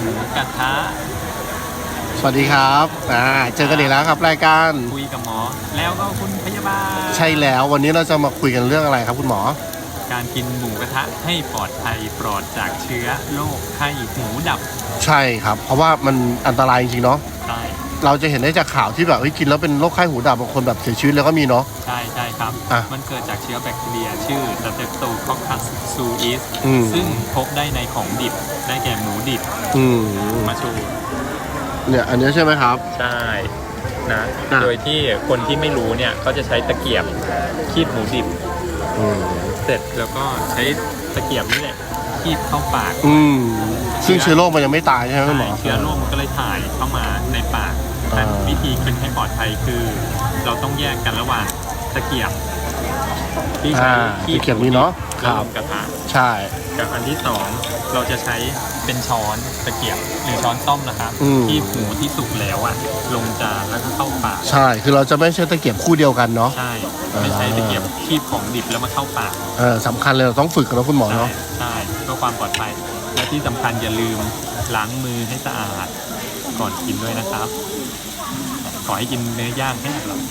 หมูกระทะสวัสดีครับอ่าเจอกันอีกแล้วครับรายการคุยกับหมอ แล้วก็คุณพยาบาลใช่แล้ววันนี้เราจะมาคุยกันเรื่องอะไรครับคุณหมอ การกินหมูกระทะให้ปลอดภัยปลอดจากเชื้อโรคไข้หูดับ ใช่ครับ เพราะว่ามันอันตรายจริงๆเนาะใช่ เราจะเห็นได้จากข่าวที่แบบเฮ้ยกินแล้วเป็นโรคไข้หูดับบางคนแบบเสียชีวิตแล้วก็มีเนาะ ใช่ใช่ครับ อะมันเกิดจากเชื้อแบคทีเรีย ชื่อ Streptococcus suis อืม ซึ่งพบได้ในของดิบ ได้แก่หมูดิบอืมมาชูเนี่ยอันนี้ใช่ไหมครับ ใช่นะอะ โดยที่คนที่ไม่รู้เนี่ยเขาจะใช้ตะเกียบคีบหมูดิบ อืมเสร็จแล้วก็ใช้ตะเกียบนี่แหละคีบเข้าปาก อืม ซึ่งเชื้อโรคมันยังไม่ตายใช่ไหมคุณหมอ เชื้อโรคมันก็เลยถ่ายเข้ามาในปากอ่าแต่วิธีกินให้ปลอดภัยคือ เราต้องแยกกันระหว่างตะเกียบที่ใช้อ่าคีที่เก็บนี้เนาะคแล้วรัลบงกระทะใช่ กับอันที่สองเราจะใช้เป็นช้อนตะเกียบหรือช้อนต้อมนะครับอืมที่หมูที่สุกแล้วอะลงจานแล้วก็เข้าปากใช่คือเราจะไม่ใช่ตะเกียบคู่เดียวกันเนาะใช่ไม่ใช่ตะเกียบคีบของดิบแล้วมาเข้าปากเออสำคัญเลยเราต้องฝึกกันนะคุณหมอใช่เนาะใช่เพื่อความปลอดภัย และที่สำคัญอย่าลืมล้างมือให้สะอาดก่อนกินด้วยนะครับ ขอให้กินเนื้อย่างให้อร่อย